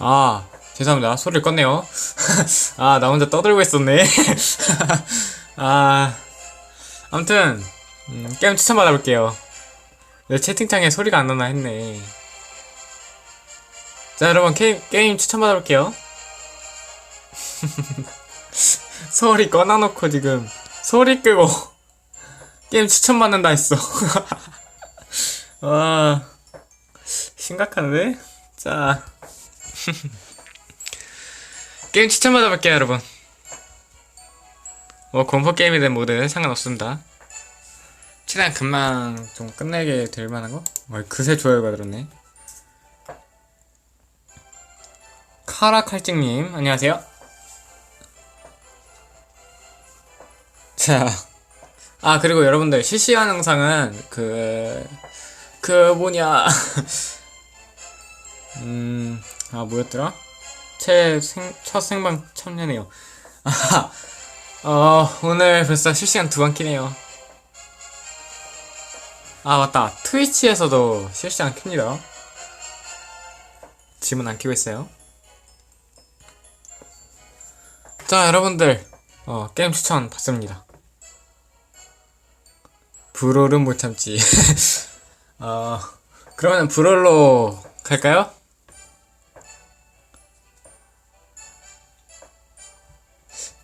아, 죄송합니다. 소리를 껐네요. 아, 나 혼자 떠들고 있었네. 아, 아무튼, 음, 게임 추천 받아볼게요. 내 채팅창에 소리가 안 나나 했네. 자, 여러분, 게임, 게임 추천 받아볼게요. 소리 꺼놔놓고 지금, 소리 끄고, 게임 추천 받는다 했어. 와, 심각한데? 자. 게임 추천 받아볼게요, 여러분. 뭐, 공포 게임이든 뭐든 상관없습니다. 최대한 금방 좀 끝내게 될 만한 거? 어, 그새 좋아요가 들었네. 카라칼찍님, 안녕하세요. 자. 아, 그리고 여러분들, 실시간 영상은, 그, 그, 뭐냐. 음, 아, 뭐였더라? 첫 생방 참여네요. 아, 어, 오늘 벌써 실시간 두 번 키네요. 아, 맞다. 트위치에서도 실시간 킵니다. 지금은 안 키고 있어요. 자, 여러분들, 어, 게임 추천 받습니다. 브롤은 못 참지. 어, 그러면 브롤로 갈까요?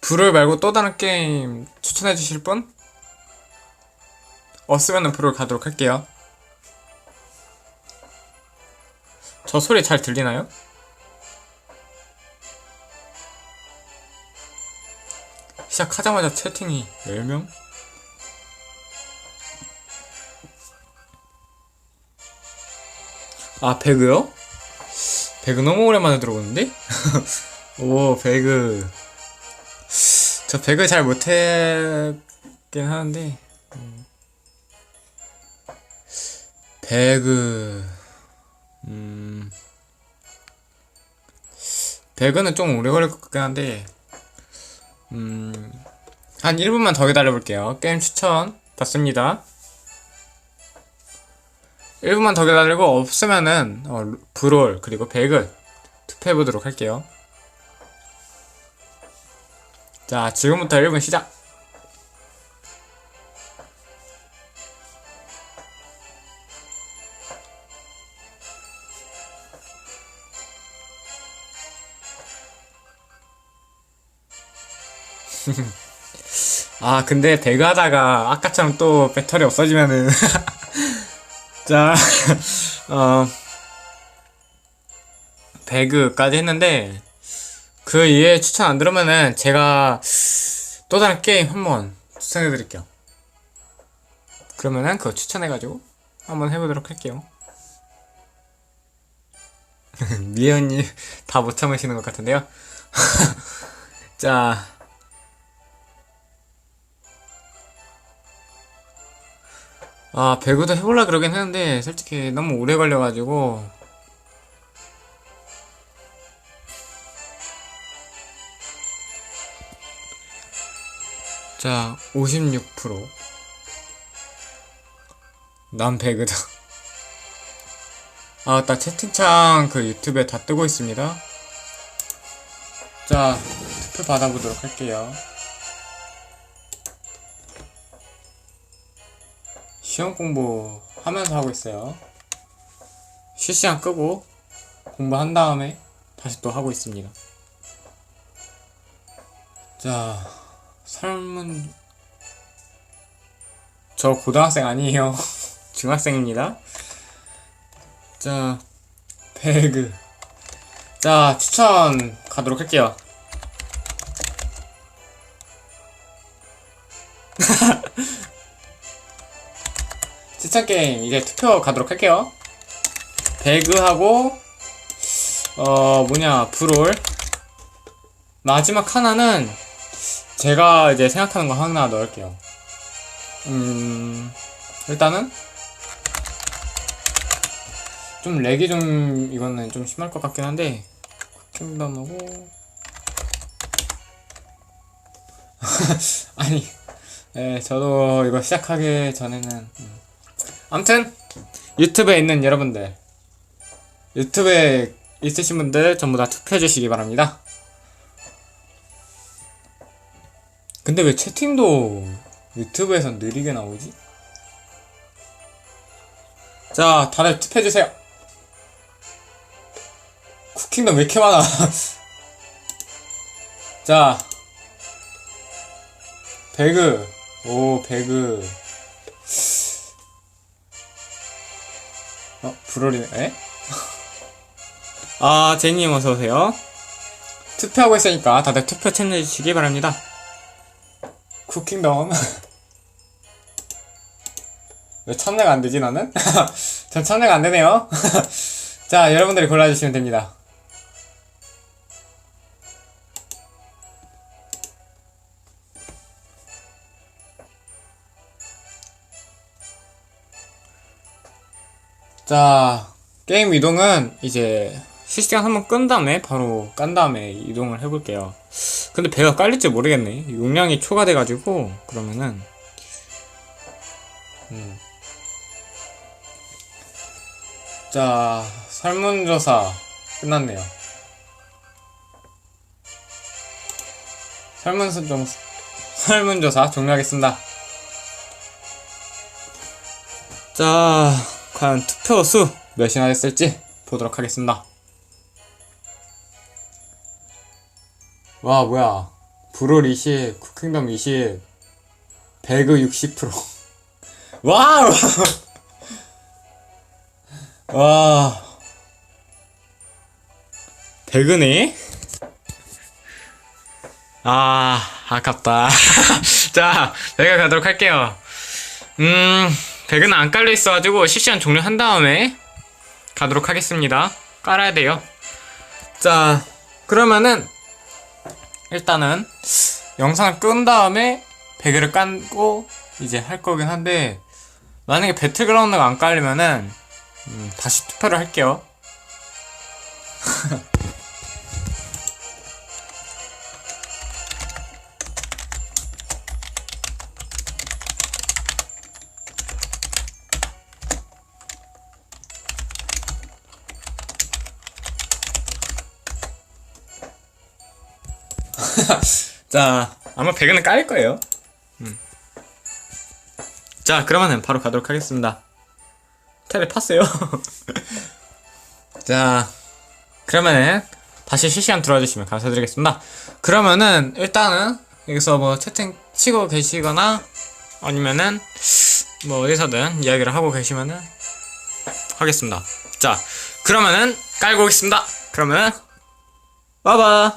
불을 말고 또 다른 게임 추천해 주실 분? 없으면은 불을 가도록 할게요. 저 소리 잘 들리나요? 시작하자마자 채팅이 10명? 아, 배그요? 배그 너무 오랜만에 들어보는데? 오, 배그. 저 배그 잘 못했긴 하는데 음. 배그 음. 배그는 좀 오래 걸릴 것 같긴 한데 음 한 1분만 더 기다려 볼게요. 게임 추천 받습니다. 1분만 더 기다리고 없으면은 어, 브롤 그리고 배그 투표해 보도록 할게요 자, 지금부터 1분 시작! 아, 근데 배그 하다가 아까처럼 또 배터리 없어지면은. 자, 어, 배그까지 했는데, 그 이외에 추천 안 들으면은 제가 또 다른 게임 한번 추천해 드릴게요. 그러면은 그거 추천해가지고 한번 해보도록 할게요. 미연님 다 못 참으시는 것 같은데요. 자. 아, 배구도 해볼라 그러긴 했는데, 솔직히 너무 오래 걸려가지고, 자, 56%. 난 배그다. 아, 맞다. 채팅창 그 유튜브에 다 뜨고 있습니다. 자, 투표 받아보도록 할게요. 시험 공부 하면서 하고 있어요. 실시간 끄고 공부한 다음에 다시 또 하고 있습니다. 자, 삶은 저 고등학생 아니에요. 중학생입니다. 자, 배그. 자, 추천 가도록 할게요. 추천 게임 이제 투표 가도록 할게요. 배그하고 어 뭐냐 브롤 마지막 하나는 제가 이제 생각하는 거 하나 넣을게요. 음, 일단은 좀 렉이 좀 이거는 좀 심할 것 같긴 한데 킹덤하고 아니, 예, 저도 이거 시작하기 전에는 음. 아무튼 유튜브에 있는 여러분들 유튜브에 있으신 분들 전부 다 투표해 주시기 바랍니다. 근데 왜 채팅도 유튜브에서 느리게 나오지? 자, 다들 투표해 주세요. 쿠킹도 왜 이렇게 많아? 자, 배그, 오, 배그. 어, 불어리네, 에? 아, 제니님 어서오세요. 투표하고 있으니까 다들 투표 참여해주시기 바랍니다. 쿠킹덤. 왜 참여가 안 되지, 나는? 전 참여가 안 되네요. 자, 여러분들이 골라주시면 됩니다. 자, 게임 이동은 이제 실시간 한번 끈 다음에 바로 깐 다음에 이동을 해볼게요. 근데 배가 깔릴지 모르겠네. 용량이 초과돼가지고 그러면은 음. 자, 설문조사 끝났네요. 설문서 좀 설문조사 종료하겠습니다. 자, 과연 투표 수 몇이나 됐을지 보도록 하겠습니다. 와, 뭐야. 브롤 20, 쿠킹덤 20, 배그 60%. 와우! 와. 배그네? 아, 아깝다. 자, 배그 가도록 할게요. 음, 배그는 안 깔려 있어가지고 실시간 종료한 다음에 가도록 하겠습니다. 깔아야 돼요. 자, 그러면은 일단은 영상을 끈 다음에 배그를 깔고 이제 할 거긴 한데 만약에 배틀그라운드가 안 깔리면은 음, 다시 투표를 할게요. 자, 아마 배그는 깔릴 거예요. 음. 자, 그러면은 바로 가도록 하겠습니다. 텔레 팠어요. 자, 그러면은 다시 실시간 들어와주시면 감사드리겠습니다. 그러면은 일단은 여기서 뭐 채팅 치고 계시거나 아니면은 뭐 어디서든 이야기를 하고 계시면은 하겠습니다. 자, 그러면은 깔고 오겠습니다. 그러면은 빠바.